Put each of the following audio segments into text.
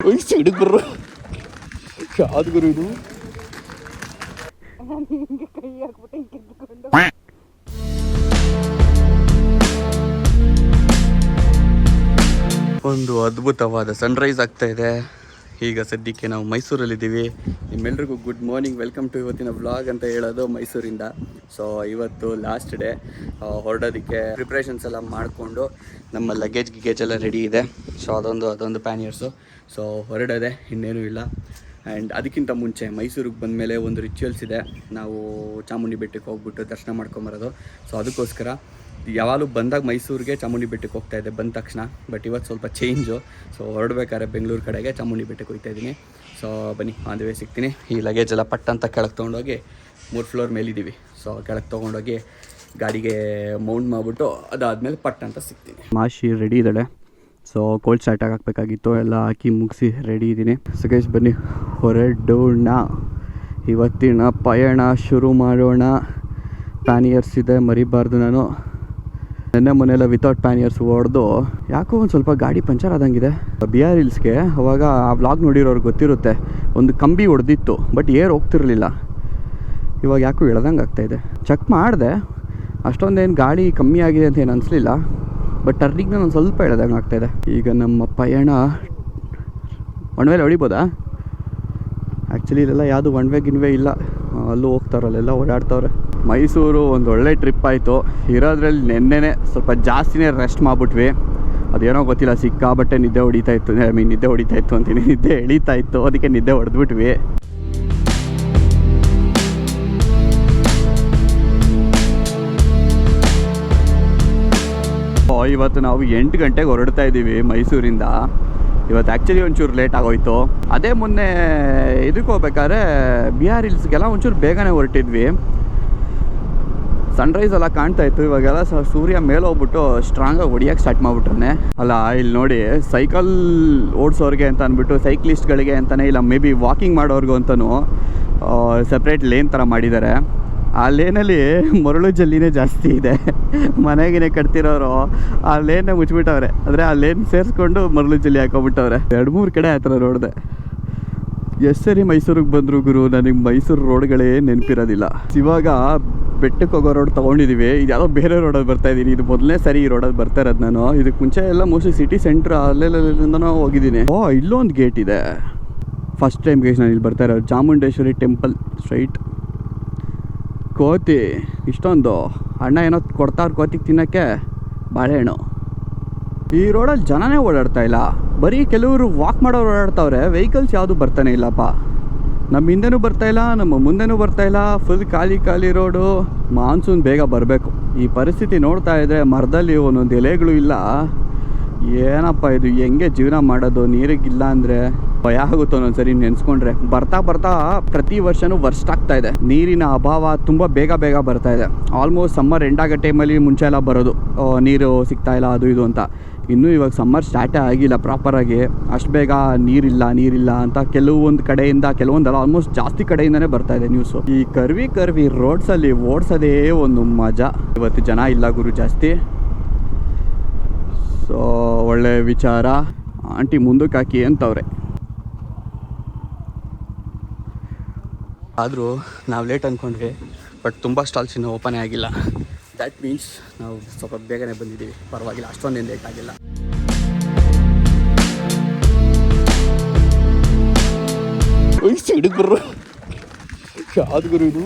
ಓಯ್ ಸಿಡು ಗುರು ಯಾವ್ದು ಗುರು ಇದು? ಒಂದು ಅದ್ಭುತವಾದ ಸನ್ರೈಸ್ ಆಗ್ತಾ ಇದೆ. ಈಗ ಸದ್ಯಕ್ಕೆ ನಾವು ಮೈಸೂರಲ್ಲಿದ್ದೀವಿ. ನಿಮ್ಮೆಲ್ರಿಗೂ ಗುಡ್ ಮಾರ್ನಿಂಗ್ ವೆಲ್ಕಮ್ ಟು ಇವತ್ತಿನ ವ್ಲಾಗ್ ಅಂತ ಹೇಳೋದು ಮೈಸೂರಿಂದ. ಸೊ ಇವತ್ತು ಲಾಸ್ಟ್ ಡೇ ಹೊರಡೋದಕ್ಕೆ ಪ್ರಿಪ್ರೇಷನ್ಸ್ ಎಲ್ಲ ಮಾಡಿಕೊಂಡು ನಮ್ಮ ಲಗೇಜ್ ಗಿಗೇಜ್ ಎಲ್ಲ ರೆಡಿ ಇದೆ. ಸೊ ಅದೊಂದು ಅದೊಂದು ಪ್ಯಾನಿಯರ್ಸು ಸೊ ಹೊರಡೋದೆ ಇನ್ನೇನೂ ಇಲ್ಲ. ಆ್ಯಂಡ್ ಅದಕ್ಕಿಂತ ಮುಂಚೆ ಮೈಸೂರಿಗೆ ಬಂದಮೇಲೆ ಒಂದು ರಿಚುವಲ್ಸ್ ಇದೆ. ನಾವು ಚಾಮುಂಡಿ ಬೆಟ್ಟಕ್ಕೆ ಹೋಗ್ಬಿಟ್ಟು ದರ್ಶನ ಮಾಡ್ಕೊಂಬರೋದು. ಸೊ ಅದಕ್ಕೋಸ್ಕರ ಯಾವಾಗಲೂ ಬಂದಾಗ ಮೈಸೂರಿಗೆ ಚಾಮುಂಡಿ ಬೆಟ್ಟಕ್ಕೆ ಹೋಗ್ತಾ ಇದ್ದೆ, ಬಂದ ತಕ್ಷಣ. ಬಟ್ ಇವತ್ತು ಸ್ವಲ್ಪ ಚೇಂಜು ಸೊ ಹೊರಡ್ಬೇಕಾದ್ರೆ ಬೆಂಗಳೂರು ಕಡೆಗೆ ಚಾಮುಂಡಿ ಬೆಟ್ಟಕ್ಕೆ ಹೋಗ್ತಾ ಇದ್ದೀನಿ. ಸೊ ಬನ್ನಿ ಆನ್ ವೇ ಸಿಗ್ತೀನಿ. ಈ ಲಗೇಜ್ ಎಲ್ಲ ಪಟ್ ಅಂತ ಕೆಳಗೆ ತೊಗೊಂಡೋಗಿ ಮೂರು ಫ್ಲೋರ್ ಮೇಲಿದ್ದೀವಿ. ಸೊ ಕೆಳಗೆ ತೊಗೊಂಡೋಗಿ ಗಾಡಿಗೆ ಮೌಂಟ್ ಮಾಡಿಬಿಟ್ಟು ಅದಾದಮೇಲೆ ಪಟ್ ಅಂತ ಸಿಗ್ತೀನಿ. ಮಾಶಿ ರೆಡಿ ಇದ್ದಾಳೆ. ಸೊ ಕೋಲ್ಡ್ ಸ್ಟಾರ್ಟ್ ಆಗಬೇಕಾಗಿತ್ತು ಎಲ್ಲ ಹಾಕಿ ಮುಗಿಸಿ ರೆಡಿ ಇದ್ದೀನಿ. ಸುಗೇಶ್ ಬನ್ನಿ, ಹೊರಡೋಣ. ಇವತ್ತಿನ ಪಯಣ ಶುರು ಮಾಡೋಣ. ಪ್ಯಾನಿಯರ್ಸ್ ಇದೆ, ಮರಿಬಾರ್ದು ನಾನು. ನೆನ್ನೆ ಮೊನ್ನೆಲ್ಲ ವಿತೌಟ್ ಪ್ಯಾನಿಯರ್ಸ್ ಹೊಡೆದು ಯಾಕೋ ಒಂದು ಸ್ವಲ್ಪ ಗಾಡಿ ಪಂಚರ್ ಆದಂಗಿದೆ. ಬಿ ಆರ್ ಇಲ್ಸ್ಗೆ ಅವಾಗ ಆ ವ್ಲಾಗ್ ನೋಡಿರೋರು ಗೊತ್ತಿರುತ್ತೆ, ಒಂದು ಕಂಬಿ ಹೊಡೆದಿತ್ತು ಬಟ್ ಏರ್ ಹೋಗ್ತಿರ್ಲಿಲ್ಲ. ಇವಾಗ ಯಾಕೋ ಇಳ್ದಂಗೆ ಆಗ್ತಾಯಿದೆ ಚೆಕ್ ಮಾಡಿದೆ, ಅಷ್ಟೊಂದೇನು ಗಾಳಿ ಕಮ್ಮಿ ಆಗಿದೆ ಅಂತ ಏನು ಅನಿಸ್ಲಿಲ್ಲ ಬಟ್ ಟರ್ನಿಂಗ್ ಒಂದು ಸ್ವಲ್ಪ ಇಳ್ದಂಗೆ ಆಗ್ತಾಯಿದೆ ಈಗ ನಮ್ಮ ಪಯಣ ಒಣ ವೇಲೆ ಹೊಡಿಬೋದಾ? ಆ್ಯಕ್ಚುಲಿ ಇಲ್ಲೆಲ್ಲ ಯಾವುದು ಒನ್ ವೇ ಇಲ್ಲ. ಅಲ್ಲೂ ಹೋಗ್ತಾರಲ್ಲೆಲ್ಲ ಓಡಾಡ್ತವ್ರೆ. ಮೈಸೂರು ಒಂದು ಒಳ್ಳೆ ಟ್ರಿಪ್ ಆಯಿತು. ಇರೋದ್ರಲ್ಲಿ ನೆನ್ನೆನೆ ಸ್ವಲ್ಪ ಜಾಸ್ತಿನೇ ರೆಸ್ಟ್ ಮಾಡಿಬಿಟ್ವಿ. ಅದೇನೋ ಗೊತ್ತಿಲ್ಲ ಸಿಕ್ಕಾಬಟ್ಟೆ ನಿದ್ದೆ ಹೊಡಿತಾ ಇತ್ತು. ಐ ಮೀನ್ ನಿದ್ದೆ ಹೊಡಿತಾ ಇತ್ತು ಅಂತೀನಿ. ನಿದ್ದೆ ಎಳೀತಾ ಇತ್ತು. ಅದಕ್ಕೆ ನಿದ್ದೆ ಹೊಡೆದ್ಬಿಟ್ವಿ. ಇವತ್ತು ನಾವು ಎಂಟು ಗಂಟೆಗೆ ಹೊರಡ್ತಾ ಇದ್ದೀವಿ ಮೈಸೂರಿಂದ. ಇವತ್ತು ಆ್ಯಕ್ಚುಲಿ ಒಂಚೂರು ಲೇಟ್ ಆಗೋಯ್ತು. ಅದೇ ಮೊನ್ನೆ ಇದಕ್ಕೆ ಹೋಗ್ಬೇಕಾದ್ರೆ ಬಿ ಆರ್ ಹಿಲ್ಸ್ಗೆಲ್ಲ ಒಂಚೂರು ಬೇಗನೆ ಹೊರಟಿದ್ವಿ. ಸನ್ರೈಸ್ ಎಲ್ಲ ಕಾಣ್ತಾ ಇತ್ತು. ಇವಾಗೆಲ್ಲ ಸೂರ್ಯ ಮೇಲೆ ಹೋಗ್ಬಿಟ್ಟು ಸ್ಟ್ರಾಂಗಾಗಿ ಹೊಡಿಯೋಕ್ಕೆ ಸ್ಟಾರ್ಟ್ ಮಾಡ್ಬಿಟ್ರೆ ಅಲ್ಲ, ಇಲ್ಲಿ ನೋಡಿ ಸೈಕಲ್ ಓಡಿಸೋರಿಗೆ ಅಂತ ಅಂದ್ಬಿಟ್ಟು ಸೈಕ್ಲಿಸ್ಟ್ಗಳಿಗೆ ಅಂತಲೇ ಇಲ್ಲ ಮೇ ಬಿ ವಾಕಿಂಗ್ ಮಾಡೋರ್ಗು ಅಂತಲೂ ಸಪ್ರೇಟ್ ಲೇನ್ ಥರ ಮಾಡಿದ್ದಾರೆ ಆ ಲೇನಲ್ಲಿ ಮರಳು ಜಲ್ಲಿನೇ ಜಾಸ್ತಿ ಇದೆ. ಮನೆಗಿನೇ ಕಟ್ತಿರೋರು ಆ ಲೇನೇ ಮುಚ್ಚಿಬಿಟ್ಟವ್ರೆ ಅಂದರೆ ಆ ಲೇನ್ ಸೇರಿಸ್ಕೊಂಡು ಮರಳು ಜಲ್ಲಿ ಹಾಕೊಂಡ್ಬಿಟ್ಟವ್ರೆ. ಎರಡು ಮೂರು ಕಡೆ ಆ ಥರ ನೋಡಿದೆ ಎಷ್ಟು ಸರಿ ಮೈಸೂರಿಗೆ ಬಂದರು ಗುರು, ನನಗೆ ಮೈಸೂರು ರೋಡ್ಗಳೇ ನೆನಪಿರೋದಿಲ್ಲ. ಇವಾಗ ಬೆಟ್ಟಕ್ಕೆ ಹೋಗೋ ರೋಡ್ ತೊಗೊಂಡಿದ್ದೀವಿ ಇದು ಯಾವುದೋ ಬೇರೆ ರೋಡಲ್ಲಿ ಬರ್ತಾ ಇದ್ದೀನಿ ಇದು ಮೊದಲನೇ ಸರಿ ಈ ರೋಡಲ್ಲಿ ಬರ್ತಾ ಇರೋದು ನಾನು. ಇದಕ್ಕೆ ಮುಂಚೆ ಎಲ್ಲ ಮೋಸ್ಟ್ಲಿ ಸಿಟಿ ಸೆಂಟ್ರ್ ಅಲ್ಲೆಲ್ಲಿಂದನೂ ಹೋಗಿದ್ದೀನಿ. ಓ, ಇಲ್ಲೊಂದು ಗೇಟ್ ಇದೆ. ಫಸ್ಟ್ ಟೈಮ್ ಗೇಟ್ ನಾನು ಇಲ್ಲಿ ಬರ್ತಾ ಇರೋದು. ಚಾಮುಂಡೇಶ್ವರಿ ಟೆಂಪಲ್ ಸ್ಟ್ರೈಟ್ ಕೋತಿ, ಇಷ್ಟೊಂದು. ಅಣ್ಣ ಏನೋ ಕೊಡ್ತಾರೆ ಕೋತಿಗೆ ತಿನ್ನೋಕ್ಕೆ? ಬಾಳೆಹಣ್ಣು. ಈ ರೋಡಲ್ಲಿ ಜನನೇ ಓಡಾಡ್ತಾ ಇಲ್ಲ. ಬರೀ ಕೆಲವರು ವಾಕ್ ಮಾಡೋರು ಓಡಾಡ್ತಾವ್ರೆ. ವೆಹಿಕಲ್ಸ್ ಯಾವುದು ಬರ್ತಾನೆ ಇಲ್ಲಪ್ಪ. ನಮ್ಮ ಹಿಂದೆನೂ ಬರ್ತಾ ಇಲ್ಲ, ನಮ್ಮ ಮುಂದೆನೂ ಬರ್ತಾ ಇಲ್ಲ. ಫುಲ್ ಖಾಲಿ ಖಾಲಿ ರೋಡು ಮಾನ್ಸೂನ್ ಬೇಗ ಬರಬೇಕು. ಈ ಪರಿಸ್ಥಿತಿ ನೋಡ್ತಾ ಇದ್ರೆ ಮರದಲ್ಲಿ ಒಂದೊಂದು ಎಲೆಗಳು ಇಲ್ಲ. ಏನಪ್ಪ ಇದು, ಹೆಂಗೆ ಜೀವನ ಮಾಡೋದು, ನೀರಿಗಿಲ್ಲ ಅಂದ್ರೆ ಭಯ ಆಗುತ್ತೆ ಒಂದೊಂದ್ಸರಿ ನೆನೆಸ್ಕೊಂಡ್ರೆ. ಬರ್ತಾ ಬರ್ತಾ ಪ್ರತಿ ವರ್ಷನೂ ವರ್ಸ್ಟ್ ಆಗ್ತಾ ಇದೆ. ನೀರಿನ ಅಭಾವ ತುಂಬ ಬೇಗ ಬೇಗ ಬರ್ತಾ ಇದೆ. ಆಲ್ಮೋಸ್ಟ್ ಸಮ್ಮರ್ ಎಂಡ್ ಆಗೋ ಟೈಮಲ್ಲಿ ಮುಂಚೆ ಎಲ್ಲ ಬರೋದು. ನೀರು ಸಿಗ್ತಾ ಇಲ್ಲ, ಅದು ಇದು ಅಂತ. ಇನ್ನೂ ಇವಾಗ ಸಮ್ಮರ್ ಸ್ಟಾರ್ಟೇ ಆಗಿಲ್ಲ ಪ್ರಾಪರಾಗಿ ಅಷ್ಟು ಬೇಗ ನೀರಿಲ್ಲ ನೀರಿಲ್ಲ ಅಂತ ಕೆಲವೊಂದು ಕಡೆಯಿಂದ, ಕೆಲವೊಂದಲ್ಲ ಆಲ್ಮೋಸ್ಟ್ ಜಾಸ್ತಿ ಕಡೆಯಿಂದನೇ ಬರ್ತಾ ಇದೆ ನ್ಯೂಸು ಈ ಕರ್ವಿ ಕರ್ವಿ ರೋಡ್ಸಲ್ಲಿ ಓಡಿಸೋದೇ ಒಂದು ಮಜಾ. ಇವತ್ತು ಜನ ಇಲ್ಲ ಗುರು ಜಾಸ್ತಿ. ಸೊ ಒಳ್ಳೆ ವಿಚಾರ. ಆಂಟಿ ಮುಂದಕ್ಕೆ ಹಾಕಿ ಅಂತವ್ರೆ. ಆದರೂ ನಾವು ಲೇಟ್ ಅಂದ್ಕೊಂಡ್ವಿ ಬಟ್ ತುಂಬ ಸ್ಟಾಲ್ಸ್ ಇನ್ನೂ ಓಪನೇ ಆಗಿಲ್ಲ. ದ್ಯಾಟ್ ಮೀನ್ಸ್ ನಾವು ಸ್ವಲ್ಪ ಬೇಗನೆ ಬಂದಿದ್ದೀವಿ. ಪರವಾಗಿಲ್ಲ ಅಷ್ಟೊಂದೇನು ಲೇಟ್ ಆಗಿಲ್ಲ. ಹಿಡಿದ್ರು ಯಾವ್ದು ಗುರು ಇದು?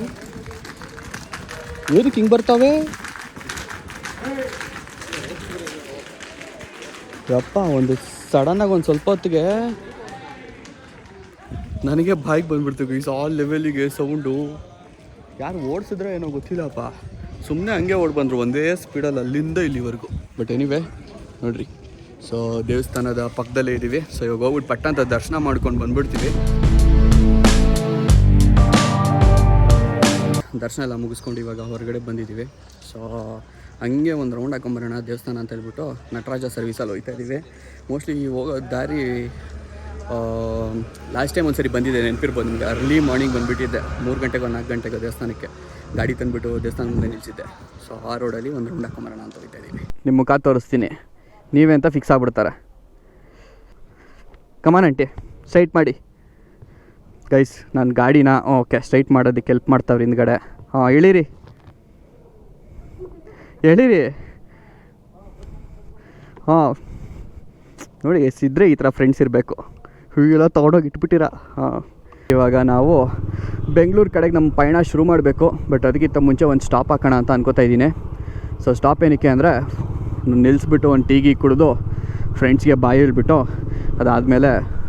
ಏನಕ್ಕೆ ಹಿಂಗೆ ಬರ್ತಾವೆ? ಯಪ್ಪ, ಒಂದು ಸಡನ್ನಾಗಿ ಒಂದು ಸ್ವಲ್ಪ ಹೊತ್ತಿಗೆ ನನಗೆ ಬಾಯ್ಗೆ ಬಂದ್ಬಿಡ್ತು ಗೈಸ್ ಆಲ್ ಲೆವೆಲಿಗೆ ಸೌಂಡು ಯಾರು ಓಡಿಸಿದ್ರೆ ಏನೋ ಗೊತ್ತಿಲ್ಲಪ್ಪ. ಸುಮ್ಮನೆ ಹಂಗೆ ಓಡಿ ಬಂದರು, ಒಂದೇ ಸ್ಪೀಡಲ್ಲಿ ಅಲ್ಲಿಂದ ಇಲ್ಲಿವರೆಗೂ. ಬಟ್ ಎನಿವೆ ನೋಡ್ರಿ. ಸೊ ದೇವಸ್ಥಾನದ ಪಕ್ಕದಲ್ಲೇ ಇದ್ದೀವಿ ಸೊ ಇವಾಗ ಹೋಗ್ಬಿಟ್ಟು ಪಟ್ಟ ಅಂತ ದರ್ಶನ ಮಾಡ್ಕೊಂಡು ಬಂದ್ಬಿಡ್ತೀವಿ. ದರ್ಶನ ಎಲ್ಲ ಮುಗಿಸ್ಕೊಂಡು ಇವಾಗ ಹೊರಗಡೆ ಬಂದಿದ್ದೀವಿ. ಸೊ ಹಂಗೆ ಒಂದು ರೌಂಡ್ ಹಾಕೊಂಬರೋಣ ದೇವಸ್ಥಾನ ಅಂತ ಹೇಳ್ಬಿಟ್ಟು ನಟರಾಜ ಸರ್ವಿಸಲ್ಲಿ ಹೋಗ್ತಾ ಇದ್ದೀವಿ. ಮೋಸ್ಟ್ಲಿ ಹೋಗೋ ದಾರಿ ಲಾಸ್ಟ್ ಟೈಮ್ ಒಂದ್ಸರಿ ಬಂದಿದ್ದೆ ನೆನಪಿರ್ಬೋದು ನಿಮಗೆ. ಅರ್ಲಿ ಮಾರ್ನಿಂಗ್ ಬಂದುಬಿಟ್ಟಿದ್ದೆ. ಮೂರು ಗಂಟೆಗೆ ನಾಲ್ಕು ಗಂಟೆಗೆ ದೇವಸ್ಥಾನಕ್ಕೆ. ಗಾಡಿ ತಂದುಬಿಟ್ಟು ದೇವಸ್ಥಾನ ಮುಂದೆ ನಿಲ್ಲಿಸಿದ್ದೆ ಸೊ ಆ ರೋಡಲ್ಲಿ ಒಂದು ರೌಂಡ್ ಹಾಕೊಂಬರೋಣ ಅಂತ ಹೋಗ್ತಾ ಇದ್ದೀವಿ. ನಿಮ್ಮ ಮುಖ ತೋರಿಸ್ತೀನಿ. ನೀವೇ ಅಂತ ಫಿಕ್ಸ್ ಆಗ್ಬಿಡ್ತಾರೆ. ಕಮಾನ್ ಆಂಟಿ ಸ್ಟ್ರೈಟ್ ಮಾಡಿ. ಗೈಸ್ ನಾನು ಗಾಡಿನ ಓಕೆ ಸ್ಟ್ರೈಟ್ ಮಾಡೋದಕ್ಕೆ ಹೆಲ್ಪ್ ಮಾಡ್ತಾವ್ರಿ ಹಿಂದ್ಗಡೆ. ಹಾಂ ಇಳೀರಿ ಎಳೀರಿ ಹಾಂ. ನೋಡಿ ಇದ್ರೆ ಈ ಥರ ಫ್ರೆಂಡ್ಸ್ ಇರಬೇಕು. ಹೀಗೆಲ್ಲ ತೊಗೊಂಡೋಗಿ ಇಟ್ಬಿಟ್ಟಿರ. ಹಾಂ. ಇವಾಗ ನಾವು ಬೆಂಗಳೂರು ಕಡೆಗೆ ನಮ್ಮ ಪಯಣ ಶುರು ಮಾಡಬೇಕು. ಬಟ್ ಅದಕ್ಕಿಂತ ಮುಂಚೆ ಒಂದು ಸ್ಟಾಪ್ ಹಾಕೋಣ ಅಂತ ಅನ್ಕೋತಾ ಇದ್ದೀನಿ. ಸೊ ಸ್ಟಾಪ್ ಏನಕ್ಕೆ ಅಂದರೆ ನಿಲ್ಲಿಸ್ಬಿಟ್ಟು ಒಂದು ಟೀಗಿ ಕುಡಿದು ಫ್ರೆಂಡ್ಸ್ಗೆ ಬಾಯಿ ಹೇಳ್ಬಿಟ್ಟು ಅದಾದಮೇಲೆ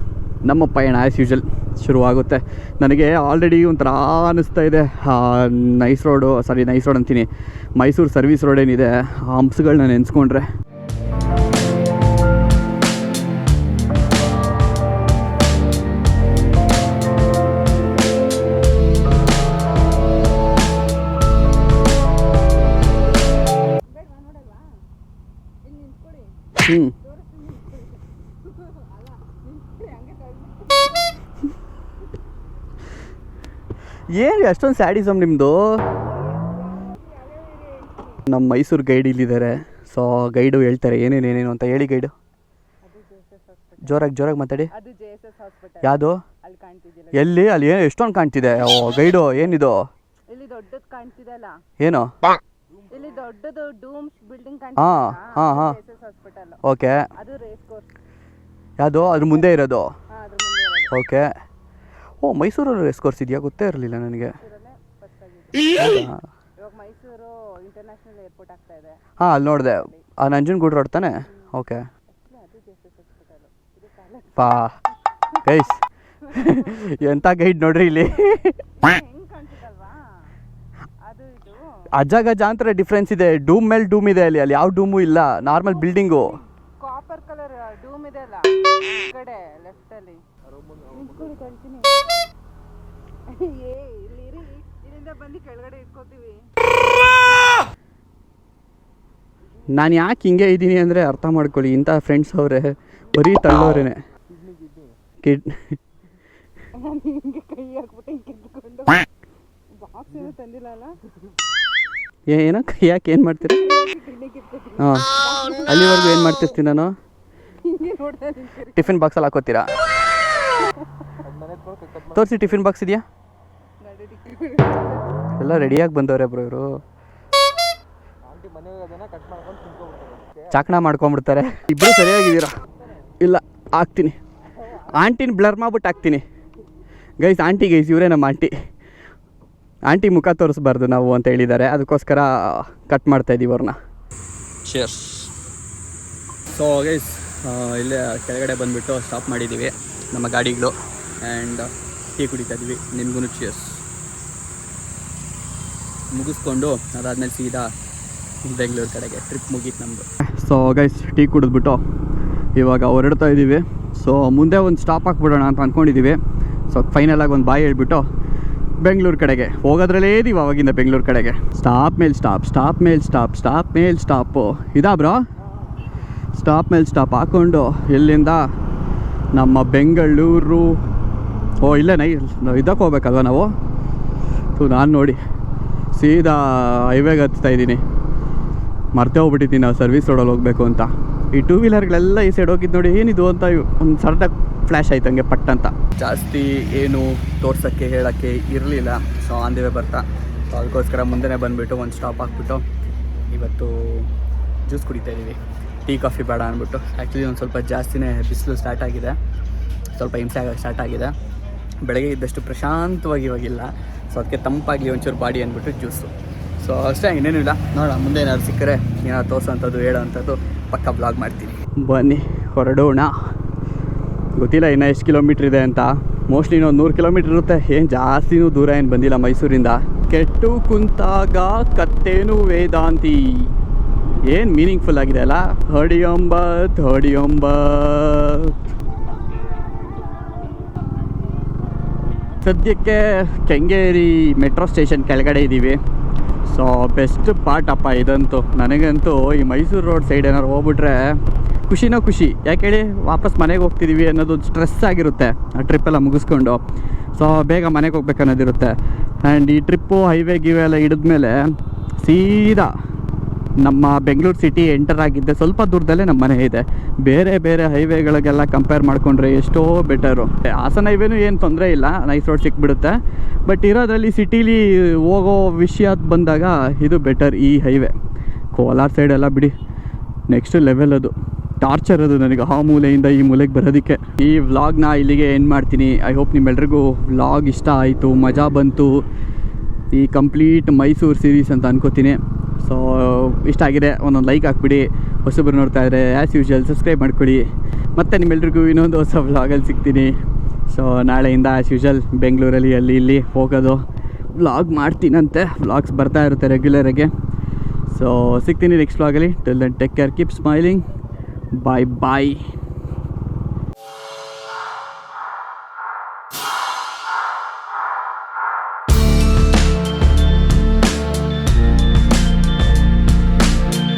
ನಮ್ಮ ಪಯಣ ಆ್ಯಸ್ ಯೂಶಲ್ ಶುರುವಾಗುತ್ತೆ. ನನಗೆ ಆಲ್ರೆಡಿ ಒಂಥರ ಅನ್ನಿಸ್ತಾ ಇದೆ. Nice road sorry nice road ಅಂತೀನಿ. ಮೈಸೂರು ಸರ್ವಿಸ್ ರೋಡ್ ಏನಿದೆ, ಆ ಹಂಪ್ಸ್ಗಳನ್ನ ನೆನೆಸ್ಕೊಂಡ್ರೆ. ಏನು ಅಷ್ಟೊಂದು ಸ್ಯಾಡಿಸಮ್ ನಿಮ್ಮದು ನಮ್ಮ ಮೈಸೂರು ಗೈಡ್ ಇಲ್ಲಿದ್ದಾರೆ. ಸೊ ಗೈಡು ಹೇಳ್ತಾರೆ ಏನೇನು ಏನೇನು ಅಂತ ಹೇಳಿ ಗೈಡು ಜೋರಾಗಿ ಜೋರಾಗಿ ಮಾತಾಡಿ. ಯಾವುದು? ಎಲ್ಲಿ ಅಲ್ಲಿ ಏನು ಎಷ್ಟೊಂದು ಕಾಣ್ತಿದೆ? ಓ ಗೈಡು ಏನಿದು? ಏನು? ಹಾ, ಹಾ, ಹಾ. ಓಕೆ ಯಾವುದು? ಅದ್ರ ಮುಂದೆ ಇರೋದು? ಓಕೆ ಓ ರೇಸ್ ಕೋರ್ಸ್ ಇದೆಯಾ? ಗೊತ್ತೇ ಇರಲಿಲ್ಲ ನನಗೆ. ಹಾ. ಹಾಂ ಮೈಸೂರು ಇಂಟರ್ನ್ಯಾಷನಲ್ ಏರ್ಪೋರ್ಟ್ ಆಗ್ತಾ ಇದೆ. ಹಾಂ ಅಲ್ಲಿ ನೋಡಿದೆ. ಆ ನಂಜನಗೂಡು ರೋಡ್ ತಾನೆ? ಓಕೆ. ಪಾ. ಗೈಸ್ ಎಂಥ ಗೈಡ್ ನೋಡ್ರಿ ಇಲ್ಲಿ? ಹೆಂಗ್ ಕಾಣ್ತಿದಲ್ವಾ ಅದು ಇದು. ಅಜ್ಜ ಗಜ್ಜ ಅಂತ ಡಿಫ್ರೆನ್ಸ್ ಇದೆ. ಡೂಮ್ ಮೇಲೆ ಡೂಮ್ ಇದೆ ಅಲ್ಲಿ. ಅಲ್ಲಿ ಯಾವ ಡೂಮು ಇಲ್ಲ. Normal building copper colour dome ಇದೆ ಅಲ್ಲ ಈ ಕಡೆ ಲೆಫ್ಟ್ ಅಲ್ಲಿ ಏ ಇಲ್ಲಿ ಇರಿ. ಇಲ್ಲಿಂದ ಬಂದು ಕೆಳಗಡೆ ಇಟ್ಕೋತೀವಿ. ನಾನು ಯಾಕೆ ಹಿಂಗೆ ಇದ್ದೀನಿ ಅಂದರೆ ಅರ್ಥ ಮಾಡ್ಕೊಳ್ಳಿ. ಇಂಥ ಫ್ರೆಂಡ್ಸ್ ಅವರೇ ಬರೀ ತಳ್ಳೋರೇನೆ. ಕಿಡ್ ನಾನು ಹಿಂಗೆ ಕೈ ಹಾಕ್ಬಿಟ್ಟು ಹಿಂಗೆ ಕಿತ್ಕೊಂಡು. ಬಾಕ್ಸ್ ಏನೋ ತಂದಿಲ್ಲ ಅಲ್ಲ? ಏನೋ ಯಾಕೆ ಏನು ಮಾಡ್ತೀರಿ? ಹಾಂ. ಅಲ್ಲಿವರೆಗೂ ಏನು ಮಾಡ್ತಿರ್ತೀನಿ ನಾನು? ಹಿಂಗೆ ನೋಡ್ತಾ ನಿಂತಿರಿ. ಟಿಫಿನ್ ಬಾಕ್ಸಲ್ಲಿ ಹಾಕೋತೀರಾ? ತೋರಿಸಿ ಟಿಫಿನ್ ಬಾಕ್ಸ್ ಇದೆಯಾ? ಎಲ್ಲ ರೆಡಿಯಾಗಿ ಬಂದವ್ರೆ ಬ್ರೋ ಇವರು. ಚಾಕಣ ಮಾಡ್ಕೊಂಬಿಡ್ತಾರೆ ಇಬ್ಬರು ಸರಿಯಾಗಿದ್ದೀರಾ? ಇಲ್ಲ ಹಾಕ್ತೀನಿ. ಆಂಟಿನ ಬ್ಲರ್ ಮಾಡ್ಬಿಟ್ಟು ಹಾಕ್ತೀನಿ. ಗೈಸ್ ಆಂಟಿ ಗೈಸ್ ಇವರೇ ನಮ್ಮ ಆಂಟಿ. ಆಂಟಿ ಮುಖ ತೋರಿಸ್ಬಾರ್ದು ನಾವು ಅಂತ ಹೇಳಿದ್ದಾರೆ. ಅದಕ್ಕೋಸ್ಕರ ಕಟ್ ಮಾಡ್ತಾ ಇದ್ದೀವಿ ಅವ್ರನ್ನ. ಚೇರ್ಸ್ ಸೊ ಗೈಸ್ ಇಲ್ಲೇ ಕೆಳಗಡೆ ಬಂದುಬಿಟ್ಟು ಸ್ಟಾಪ್ ಮಾಡಿದ್ದೀವಿ ನಮ್ಮ ಗಾಡಿಗಳು. ಆ್ಯಂಡ್ ಟೀ ಕುಡಿತಾ ಇದ್ವಿ. ನಿಮಗೂ ಚೇರ್ಸ್ ಮುಗಿಸ್ಕೊಂಡು ಅದಾದ್ಮೇಲೆ ಸೀದಾ ಬೆಂಗಳೂರು ಕಡೆಗೆ ಟ್ರಿಪ್ ಮುಗೀತು ನಮ್ಮದು ಸೊ ಗೈಸ್ ಟೀ ಕುಡಿದ್ಬಿಟ್ಟು ಇವಾಗ ಹೊರಡ್ತಾ ಇದ್ದೀವಿ ಸೊ ಮುಂದೆ ಒಂದು ಸ್ಟಾಪ್ ಹಾಕ್ಬಿಡೋಣ ಅಂತ ಅಂದ್ಕೊಂಡಿದ್ದೀವಿ ಸೊ ಫೈನಲಾಗಿ ಒಂದು ಬಾಯಿ ಹೇಳ್ಬಿಟ್ಟು ಬೆಂಗಳೂರು ಕಡೆಗೆ. ಹೋಗೋದ್ರಲ್ಲೇ ಇದೀವಿ ಅವಾಗಿಂದ ಬೆಂಗಳೂರು ಕಡೆಗೆ. ಸ್ಟಾಪ್ ಮೇಲೆ ಸ್ಟಾಪ್ ಸ್ಟಾಪ್ ಮೇಲೆ ಸ್ಟಾಪ್ ಸ್ಟಾಪ್ ಮೇಲೆ ಸ್ಟಾಪು ಇದಾ ಬ್ರೋ ಸ್ಟಾಪ್ ಮೇಲೆ ಸ್ಟಾಪ್ ಹಾಕ್ಕೊಂಡು ಇಲ್ಲಿಂದ ನಮ್ಮ ಬೆಂಗಳೂರು. ಓ ಇಲ್ಲೇ ನೈ ಇದಕ್ಕೆ ಹೋಗ್ಬೇಕಲ್ವ ನಾವು? ಸೊ ನಾನು ನೋಡಿ. ಸೀದಾ ಹೈವೇಗೆ ಹತ್ತಾ ಇದ್ದೀನಿ. ಮರ್ತೇ ಹೋಗ್ಬಿಟ್ಟಿದ್ದೀನಿ ನಾವು ಸರ್ವಿಸ್ ರೋಡಲ್ಲಿ ಹೋಗಬೇಕು ಅಂತ. ಈ ಟೂ ವೀಲರ್ಗಳೆಲ್ಲ ಈ ಸೈಡ್ ಹೋಗಿದ್ದು ನೋಡಿ ಏನಿದು ಅಂತ ಒಂದು ಸಡನ್ನಾಗಿ ಫ್ಲ್ಯಾಶ್ ಆಯ್ತು ಹಂಗೆ ಪಟ್ ಅಂತ. ಜಾಸ್ತಿ ಏನು ತೋರ್ಸೋಕ್ಕೆ, ಹೇಳೋಕ್ಕೆ ಇರಲಿಲ್ಲ. ಸೊ ಆನ್ ಬರ್ತಾ. ಸೊ ಅದಕ್ಕೋಸ್ಕರ ಮುಂದೆನೇ ಬಂದುಬಿಟ್ಟು ಒಂದು ಸ್ಟಾಪ್ ಹಾಕ್ಬಿಟ್ಟು ಇವತ್ತು ಜ್ಯೂಸ್ ಕುಡಿತಾ ಇದ್ದೀವಿ. ಟೀ ಕಾಫಿ ಬೇಡ ಅಂದ್ಬಿಟ್ಟು. ಆ್ಯಕ್ಚುಲಿ ಒಂದು ಸ್ವಲ್ಪ ಜಾಸ್ತಿನೇ ಬಿಸಿಲು ಸ್ಟಾರ್ಟ್ ಆಗಿದೆ. ಸ್ವಲ್ಪ ಹಿಂಸೆ ಆಗೋಕ್ಕೆ ಸ್ಟಾರ್ಟ್ ಆಗಿದೆ. ಬೆಳಗ್ಗೆ ಇದ್ದಷ್ಟು ಪ್ರಶಾಂತವಾಗಿ ಇವಾಗಿಲ್ಲ. ಸೊ ಅದಕ್ಕೆ ತಂಪಾಗಿ ಒಂಚೂರು ಬಾಡಿ ಅಂದ್ಬಿಟ್ಟು ಜ್ಯೂಸು. ಸೊ ಅಷ್ಟೇ, ಇನ್ನೇನು ಇಲ್ಲ. ನೋಡೋಣ, ಮುಂದೆ ಏನಾದ್ರು ಸಿಕ್ಕರೆ ಏನಾದ್ರು ತೋರ್ಸೋಂಥದ್ದು ಹೇಳೋವಂಥದ್ದು ಪಕ್ಕ ಬ್ಲಾಗ್ ಮಾಡ್ತೀನಿ. ಬನ್ನಿ, ಹೊರಡೋಣ. ಗೊತ್ತಿಲ್ಲ ಇನ್ನೂ ಎಷ್ಟು ಕಿಲೋಮೀಟ್ರ್ ಇದೆ ಅಂತ. ಮೋಸ್ಟ್ಲಿ ಇನ್ನೊಂದು ನೂರು ಕಿಲೋಮೀಟ್ರ್ ಇರುತ್ತೆ. ಏನು ಜಾಸ್ತಿನೂ ದೂರ ಏನು ಬಂದಿಲ್ಲ ಮೈಸೂರಿಂದ. ಕೆಟ್ಟು ಕುಂತಾಗ ಕತ್ತೇನು ವೇದಾಂತಿ. ಏನು ಮೀನಿಂಗ್ಫುಲ್ ಆಗಿದೆ ಅಲ್ಲ? ಹೊಡಿಯೊಂಬತ್ ಹೊಡಿಯೊಂಬತ್ ಸದ್ಯಕ್ಕೆ ಕೆಂಗೇರಿ ಮೆಟ್ರೋ ಸ್ಟೇಷನ್ ಕೆಳಗಡೆ ಇದ್ದೀವಿ ಸೊ ಬೆಸ್ಟ್ ಪಾರ್ಟ್ ಅಪ್ಪ ಇದಂತೂ. ನನಗಂತೂ ಈ ಮೈಸೂರು ರೋಡ್ ಸೈಡ್ ಏನಾದ್ರು ಹೋಗ್ಬಿಟ್ರೆ ಖುಷಿನೋ ಖುಷಿ. ಯಾಕೆ ಹೇಳಿ, ವಾಪಸ್ ಮನೆಗೆ ಹೋಗ್ತಿದ್ದೀವಿ ಅನ್ನೋದು ಸ್ಟ್ರೆಸ್ ಆಗಿರುತ್ತೆ. ಆ ಟ್ರಿಪ್ಪೆಲ್ಲ ಮುಗಿಸ್ಕೊಂಡು. ಸೊ ಬೇಗ ಮನೆಗೆ ಹೋಗ್ಬೇಕನ್ನೋದಿರುತ್ತೆ. ಆ್ಯಂಡ್ ಈ ಟ್ರಿಪ್ಪು ಹೈವೇ ಗಿವೆ ಎಲ್ಲ ಹಿಡಿದ್ಮೇಲೆ ಸೀದಾ ನಮ್ಮ ಬೆಂಗಳೂರು ಸಿಟಿ ಎಂಟರ್ ಆಗಿದ್ದೆ. ಸ್ವಲ್ಪ ದೂರದಲ್ಲೇ ನಮ್ಮ ಮನೆ ಇದೆ. ಬೇರೆ ಬೇರೆ ಹೈವೇಗಳಿಗೆಲ್ಲ ಕಂಪೇರ್ ಮಾಡಿಕೊಂಡ್ರೆ ಎಷ್ಟೋ ಬೆಟರು ಹಾಸನ ಹೈವೇನೂ ಏನು ತೊಂದರೆ ಇಲ್ಲ. ನೈಸ್ ರೋಡ್ ಸಿಕ್ಬಿಡುತ್ತೆ. ಬಟ್ ಇರೋದ್ರಲ್ಲಿ ಸಿಟೀಲಿ ಹೋಗೋ ವಿಷಯ ಬಂದಾಗ ಇದು ಬೆಟರ್ ಈ ಹೈವೇ ಕೋಲಾರ ಸೈಡೆಲ್ಲ ಬಿಡಿ. ನೆಕ್ಸ್ಟ್ ಲೆವೆಲ್ ಅದು. ಟಾರ್ಚರ್ ಅದು ನನಗೆ ಆ ಮೂಲೆಯಿಂದ ಈ ಮೂಲೆಗೆ ಬರೋದಕ್ಕೆ. ಈ ವ್ಲಾಗ್ನ ಇಲ್ಲಿಗೆ ಎಂಡ್ ಮಾಡ್ತೀನಿ. ಐ ಹೋಪ್ ನಿಮ್ಮೆಲ್ರಿಗೂ ವ್ಲಾಗ್ ಇಷ್ಟ ಆಯಿತು, ಮಜಾ ಬಂತು. ಈ ಕಂಪ್ಲೀಟ್ ಮೈಸೂರು ಸೀರೀಸ್ ಅಂತ ಅನ್ಕೋತೀನಿ. ಸೊ ಇಷ್ಟ ಆಗಿದೆ, ಒಂದೊಂದು ಲೈಕ್ ಹಾಕ್ಬಿಡಿ, ಹೊಸಬ್ರು ನೋಡ್ತಾ ಇದ್ದಾರೆ ಆ್ಯಸ್ ಯೂಶ್ವಲ್ ಸಬ್ಸ್ಕ್ರೈಬ್ ಮಾಡ್ಕೊಳ್ಳಿ ಮತ್ತು ನಿಮ್ಮೆಲ್ರಿಗೂ ಇನ್ನೊಂದು ಹೊಸ ವ್ಲಾಗಲ್ಲಿ ಸಿಗ್ತೀನಿ. ಸೊ ನಾಳೆಯಿಂದ ಆ್ಯಸ್ ಯೂಶ್ವಲ್ ಬೆಂಗಳೂರಲ್ಲಿ, ಅಲ್ಲಿ, ಇಲ್ಲಿ ಹೋಗೋದು. ವ್ಲಾಗ್ ಮಾಡ್ತೀನಂತೆ ವ್ಲಾಗ್ಸ್ ಬರ್ತಾ ಇರುತ್ತೆ ರೆಗ್ಯುಲರಾಗಿ ಸೊ ಸಿಗ್ತೀನಿ ನೆಕ್ಸ್ಟ್ ವ್ಲಾಗಲ್ಲಿ till then take care keep smiling bye bye